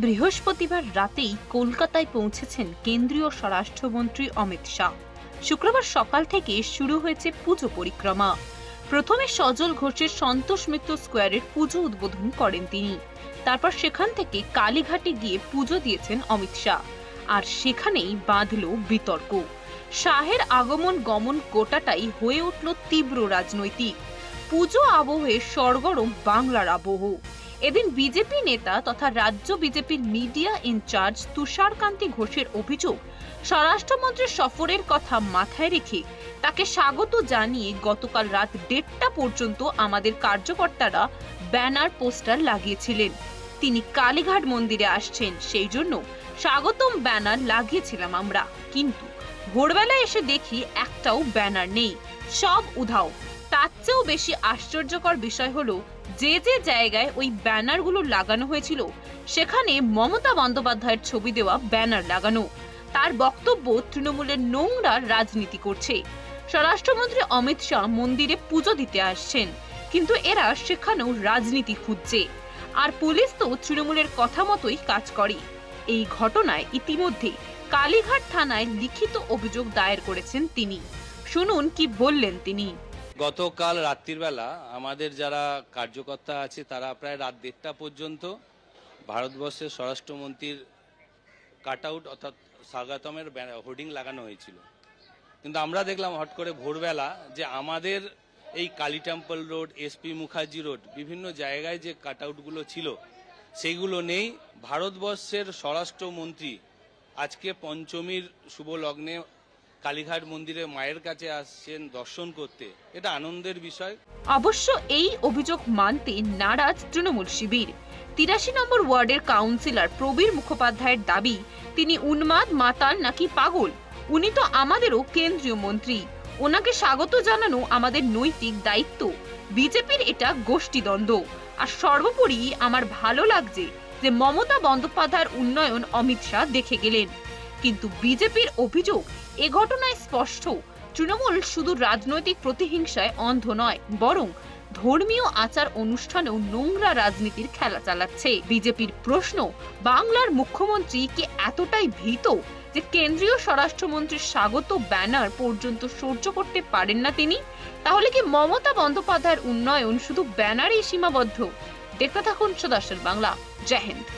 বৃহস্পতিবার রাতেই কলকাতায় পৌঁছেছেন কেন্দ্রীয় স্বরাষ্ট্রমন্ত্রী অমিত শাহ। শুক্রবার সকাল থেকে শুরু হয়েছে পুজো পরিক্রমা। প্রথমে সজল ঘোষের সন্তোষ মিত্র স্কোয়ারের পুজো উদ্বোধন করেন তিনি। তারপর সেখান থেকে কালীঘাটে গিয়ে পুজো দিয়েছেন অমিত শাহ। আর সেখানেই বাঁধল বিতর্ক। শাহের আগমন গমন গোটাটাই হয়ে উঠল তীব্র রাজনৈতিক। পুজো আবহে সরগরম বাংলার আবহ। এদিন বিজেপি নেতা তথা রাজ্য বিজেপির মিডিয়া ইনচার্জ তুষারকান্তি ঘোষের অভিযোগ, স্বরাষ্ট্রমন্ত্রীর সফরের কথা মাথায় রেখে তাকে স্বাগত জানিয়ে গতকাল রাত দেড়টা পর্যন্ত আমাদের কার্যকর্তারা ব্যানার, পোস্টার লাগিয়েছিলেন। তিনি কালীঘাট মন্দিরে আসছেন, সেই জন্য স্বাগতম ব্যানার লাগিয়েছিলাম আমরা। কিন্তু ভোরবেলা এসে দেখি একটাও ব্যানার নেই, সব উধাও। তার চেয়েও বেশি আশ্চর্যকর বিষয় হলো যে যে জায়গায় ওই ব্যানারগুলো লাগানো হয়েছিল, সেখানে মমতা বন্দ্যোপাধ্যায়ের ছবি দেওয়া ব্যানার লাগানো। তার বক্তব্য তৃণমূলের নোংরা রাজনীতি করছে। স্বরাষ্ট্রমন্ত্রী অমিত শাহ মন্দিরে পুজো দিতে আসছেন, কিন্তু এরা সেখানেও রাজনীতি খুঁজছে। আর পুলিশ তো তৃণমূলের কথা মতোই কাজ করে। এই ঘটনায় ইতিমধ্যে কালীঘাট থানায় লিখিত অভিযোগ দায়ের করেছেন তিনি। শুনুন কি বললেন তিনি। গতকাল রাত্রির বেলা আমাদের যারা কার্যকর্তা আছে, তারা প্রায় রাত দেড়টা পর্যন্ত ভারতবর্ষের স্বরাষ্ট্রমন্ত্রীর কাট আউট অর্থাৎ স্বাগতমের হোর্ডিং লাগানো হয়েছিল। কিন্তু আমরা দেখলাম হট করে ভোরবেলা যে আমাদের এই Kali temple road SP Mukherjee road, বিভিন্ন জায়গায় যে কাট আউটগুলো ছিল, সেইগুলো নেই। ভারতবর্ষের স্বরাষ্ট্রমন্ত্রী আজকে পঞ্চমীর শুভ লগ্নে কালীঘাট মন্দিরে মায়ের কাছে আসছেন দর্শন করতে। এটা আনন্দের বিষয়। অবশ্য এই অভিযোগ মানতে নারাজ তৃণমূল শিবির। তিরাশি নম্বর ওয়ার্ডের কাউন্সিলর প্রবীর মুখোপাধ্যায়ের দাবি, তিনি উন্মাদ, মাতাল নাকি পাগল? উনি তো আমাদেরও কেন্দ্রীয় মন্ত্রী। ওনাকে স্বাগত জানানো আমাদের নৈতিক দায়িত্ব। বিজেপির এটা গোষ্ঠীদ্বন্দ্ব। আর সর্বোপরি আমার ভালো লাগছে যে মমতা বন্দ্যোপাধ্যায়ের উন্নয়ন অমিত শাহ দেখে গেলেন। কিন্তু বিজেপির অভিযোগ এ ঘটনায় স্পষ্ট। তৃণমূল শুধু রাজনৈতিক প্রতিহিংসায় অন্ধ নয়, বরং ধর্মীয় আচার অনুষ্ঠানেও নোংরা রাজনীতির খেলা চালাচ্ছে। বিজেপির প্রশ্ন, বাংলার মুখ্যমন্ত্রী কি এতটাই ভীত যে কেন্দ্রীয় স্বরাষ্ট্রমন্ত্রীর স্বাগত ব্যানার পর্যন্ত সহ্য করতে পারেন না তিনি? তাহলে কি মমতা বন্দ্যোপাধ্যায়ের উন্নয়ন শুধু ব্যানারেই সীমাবদ্ধ? দেখতে থাকুন সদাসন বাংলা। জয় হিন্দ।